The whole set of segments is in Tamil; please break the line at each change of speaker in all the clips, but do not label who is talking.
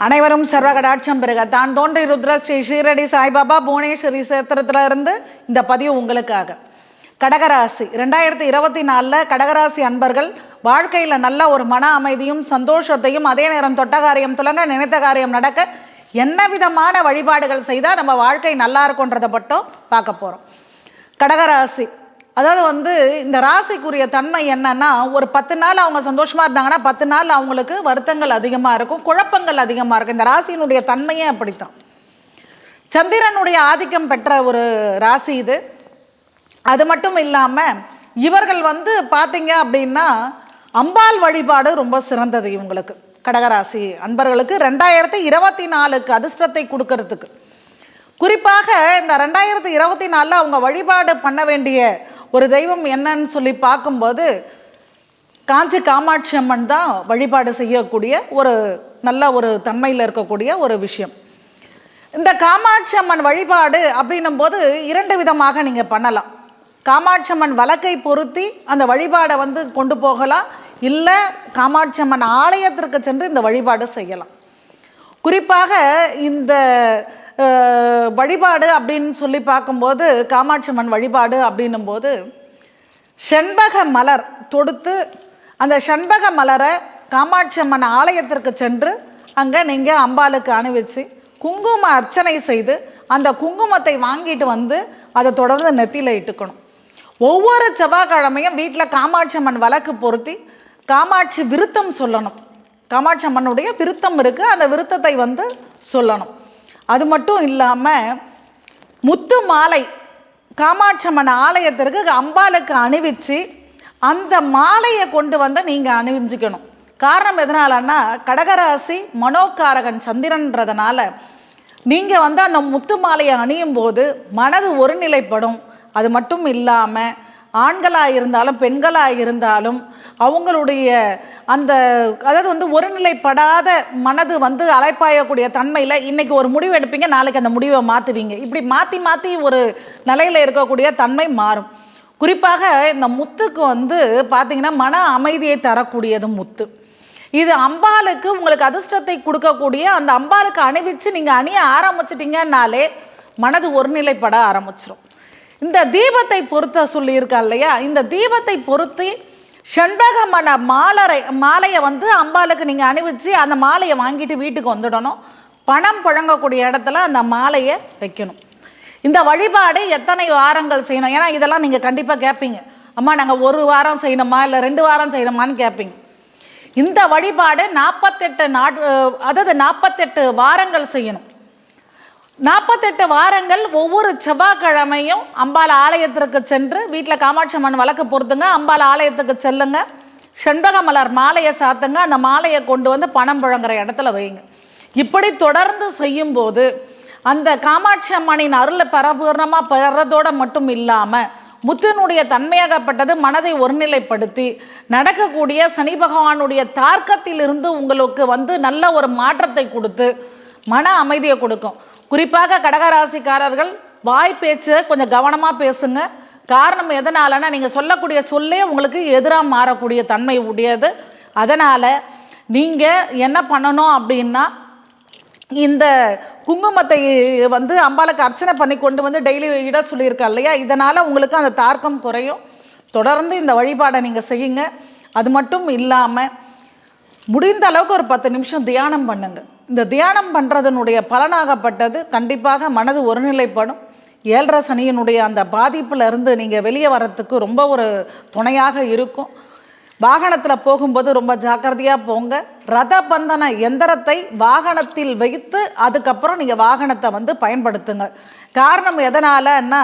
அனைவரும் சர்வகடாட்சம் பெருக தான் தோன்றி ருத்ர ஸ்ரீ ஸ்ரீரடி சாய்பாபா புவனேஸ்வரி சேத்திரத்துல இருந்து இந்த பதிவு உங்களுக்காக. கடகராசி ரெண்டாயிரத்தி இருபத்தி நாலில் கடகராசி அன்பர்கள் வாழ்க்கையில் நல்ல ஒரு மன அமைதியும் சந்தோஷத்தையும் அதே நேரம் தொட்ட காரியம் துலங்க நினைத்த காரியம் நடக்க என்ன விதமான வழிபாடுகள் செய்தால் நம்ம வாழ்க்கை நல்லா இருக்கும்ன்றதை மட்டும் பார்க்க போகிறோம் கடகராசி அதாவது வந்து இந்த ராசிக்குரிய தன்மை என்னன்னா ஒரு பத்து நாள் அவங்க சந்தோஷமா இருந்தாங்கன்னா பத்து நாள் அவங்களுக்கு வருத்தங்கள் அதிகமாக இருக்கும் குழப்பங்கள் அதிகமாக இருக்கும். இந்த ராசியினுடைய தன்மையே அப்படித்தான். சந்திரனுடைய ஆதிக்கம் பெற்ற ஒரு ராசி இது. அது மட்டும் இல்லாமல் இவர்கள் வந்து பார்த்தீங்க அப்படின்னா அம்பாள் வழிபாடு ரொம்ப சிறந்தது இவங்களுக்கு. கடகராசி அன்பர்களுக்கு ரெண்டாயிரத்தி இருபத்தி நாலுக்கு அதிர்ஷ்டத்தை கொடுக்கறதுக்கு. குறிப்பாக இந்த ரெண்டாயிரத்தி இருபத்தி நாலில் அவங்க வழிபாடு பண்ண வேண்டிய ஒரு தெய்வம் என்னன்னு சொல்லி பார்க்கும்போது காஞ்சி காமாட்சி அம்மன் தான் வழிபாடு செய்யக்கூடிய ஒரு நல்ல ஒரு தன்மையில் இருக்கக்கூடிய ஒரு விஷயம். இந்த காமாட்சி அம்மன் வழிபாடு அப்படின்னும் போது இரண்டு விதமாக நீங்கள் பண்ணலாம். காமாட்சி அம்மன் வழக்கை பொருத்தி அந்த வழிபாடை வந்து கொண்டு போகலாம். இல்லை காமாட்சி அம்மன் ஆலயத்திற்கு சென்று இந்த வழிபாடு செய்யலாம். குறிப்பாக இந்த வழிபாடு அப்படின்னு சொல்லி பார்க்கும்போது காமாட்சி அம்மன் வழிபாடு அப்படின்னும் போது செண்பக மலர் தொடுத்து அந்த செண்பக மலரை காமாட்சி அம்மன் ஆலயத்திற்கு சென்று அங்கே நீங்கள் அம்பாளுக்கு அணிவிச்சு குங்கும அர்ச்சனை செய்து அந்த குங்குமத்தை வாங்கிட்டு வந்து அதை தொடர்ந்து நெத்தியில் இட்டுக்கணும். ஒவ்வொரு செவ்வாய்க்கிழமையும் வீட்டில் காமாட்சி அம்மன் வழக்கு பொருத்தி காமாட்சி விருத்தம் சொல்லணும். காமாட்சி அம்மனுடைய விருத்தம் இருக்குது அந்த விருத்தத்தை வந்து சொல்லணும். அது மட்டும் இல்லாமல் முத்து மாலை காமாட்சம்மன் ஆலயத்திற்கு அம்பாளுக்கு அணிவிச்சு அந்த மாலையை கொண்டு வந்து நீங்கள் அணிவிஞ்சிக்கணும் காரணம் எதனாலன்னா கடகராசி மனோகாரகன் சந்திரன்றதுனால நீங்கள் வந்து அந்த முத்து மாலையை அணியும் போது மனது ஒருநிலைப்படும். அது மட்டும் இல்லாமல் ஆண்களாக இருந்தாலும் பெண்களாக இருந்தாலும் அவங்களுடைய அந்த அதாவது வந்து ஒருநிலைப்படாத மனது வந்து அலைப்பாயக்கூடிய தன்மையில் இன்னைக்கு ஒரு முடிவு எடுப்பீங்க நாளைக்கு அந்த முடிவை மாற்றுவீங்க இப்படி மாற்றி மாற்றி ஒரு நிலையில் இருக்கக்கூடிய தன்மை மாறும். குறிப்பாக இந்த முத்துக்கு வந்து பார்த்தீங்கன்னா மன அமைதியை தரக்கூடியது முத்து. இது அம்பாளுக்கு உங்களுக்கு அதிர்ஷ்டத்தை கொடுக்கக்கூடிய அந்த அம்பாளுக்கு அணிவிச்சு நீங்கள் அணிய ஆரம்பிச்சிட்டிங்கன்னாலே மனது ஒருநிலைப்பட ஆரம்பிச்சிடும் இந்த தீபத்தை பொருத்த சொல்லியிருக்கா இல்லையா? இந்த தீபத்தை பொருத்தி செண்பக மன மாலரை மாலையை வந்து அம்பாளுக்கு நீங்கள் அணிவிச்சு அந்த மாலையை வாங்கிட்டு வீட்டுக்கு வந்துடணும். பணம் புழங்கக்கூடிய இடத்துல அந்த மாலையை வைக்கணும். இந்த வழிபாடு எத்தனை வாரங்கள் செய்யணும்? ஏன்னா இதெல்லாம் நீங்கள் கண்டிப்பாக கேட்பீங்க அம்மா நாங்கள் ஒரு வாரம் செய்யணுமா? இல்லை ரெண்டு வாரம் செய்யணுமான்னு கேட்பீங்க இந்த வழிபாடு நாற்பத்தெட்டு நாட் அதாவது நாற்பத்தெட்டு வாரங்கள் செய்யணும். நாற்பத்தெட்டு வாரங்கள் ஒவ்வொரு செவ்வாய்க்கிழமையும் அம்பாள் ஆலயத்திற்கு சென்று வீட்டில் காமாட்சி அம்மன் வழக்கு பொறுத்துங்க. அம்பாள் ஆலயத்துக்கு செல்லுங்க. செண்பக மலர் மாலையை சாத்துங்க. அந்த மாலையை கொண்டு வந்து பணம் புழங்குற இடத்துல வைங்க. இப்படி தொடர்ந்து செய்யும்போது அந்த காமாட்சி அம்மனின் அருளை பரபூர்ணமாக பெறதோட மட்டும் இல்லாமல் முத்தினுடைய தன்மையாகப்பட்டது மனதை ஒருநிலைப்படுத்தி நடக்கக்கூடிய சனி பகவானுடைய தார்க்கத்திலிருந்து உங்களுக்கு வந்து நல்ல ஒரு மாற்றத்தை கொடுத்து மன அமைதியை கொடுக்கும். குறிப்பாக கடகராசிக்காரர்கள் வாய் பேச்சு கொஞ்சம் கவனமாக பேசுங்க. காரணம் எதனாலன்னா நீங்கள் சொல்லக்கூடிய சொல்லே உங்களுக்கு எதிராக மாறக்கூடிய தன்மை உடையது. அதனால் நீங்கள் என்ன பண்ணணும் அப்படின்னா இந்த குங்குமத்தை வந்து அம்பாளுக்கு அர்ச்சனை பண்ணி கொண்டு வந்து டெய்லி இட சொல்லியிருக்கா இல்லையா? இதனால் உங்களுக்கு அந்த தார்க்கம் குறையும். தொடர்ந்து இந்த வழிபாடை நீங்கள் செய்யுங்க. அது மட்டும் இல்லாமல் முடிந்த அளவுக்கு ஒரு பத்து நிமிஷம் தியானம் பண்ணுங்கள் இந்த தியானம் பண்ணுறதனுடைய பலனாகப்பட்டது. கண்டிப்பாக மனது ஒருநிலைப்படும். ஏழரை சனியினுடைய அந்த பாதிப்பில் இருந்து நீங்கள் வெளியே வரத்துக்கு ரொம்ப ஒரு துணையாக இருக்கும். வாகனத்தில் போகும்போது ரொம்ப ஜாக்கிரதையாக போங்க. ரத பந்தன எந்திரத்தை வாகனத்தில் வைத்து அதுக்கப்புறம் நீங்கள் வாகனத்தை வந்து பயன்படுத்துங்க. காரணம் எதனாலன்னா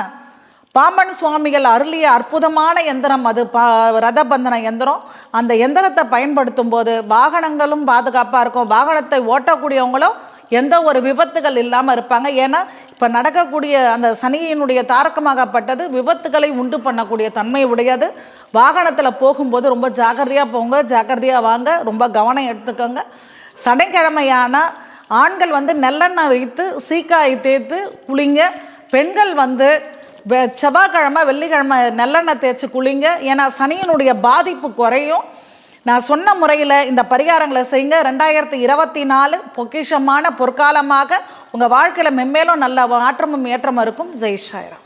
பாம்பன் சுவாமிகள் அருளிய அற்புதமான எந்திரம் அது. பா ரதபந்தன எந்திரம். அந்த எந்திரத்தை பயன்படுத்தும் போது வாகனங்களும் பாதுகாப்பாக இருக்கும். வாகனத்தை ஓட்டக்கூடியவங்களும் எந்த ஒரு விபத்துகள் இல்லாமல் இருப்பாங்க. ஏன்னா இப்போ நடக்கக்கூடிய அந்த சனியினுடைய தாரகமாகப்பட்டது விபத்துகளை உண்டு பண்ணக்கூடிய தன்மை உடையது. வாகனத்தில் போகும்போது ரொம்ப ஜாக்கிரதையாக போங்க ஜாக்கிரதையாக வாங்க ரொம்ப கவனம் எடுத்துக்கோங்க. சனிக்கிழமையான ஆண்கள் வந்து நெல்லெண்ணெய் வைத்து சீக்காய் தேய்த்து குளிங்க. பெண்கள் வந்து செவ்வாய்க்கிழமை வெள்ளிக்கிழமை நல்லெண்ணெய் தேய்ச்சி குளிங்க. ஏன்னா சனியினுடைய பாதிப்பு குறையும். நான் சொன்ன முறையில் இந்த பரிகாரங்களை செய்யுங்க. ரெண்டாயிரத்தி இருபத்தி நாலு பொக்கிஷமான பொற்காலமாக உங்கள் வாழ்க்கையில் மென்மேலும் நல்ல மாற்றமும் ஏற்றமும் இருக்கும். ஜெய் ஷாயிரம்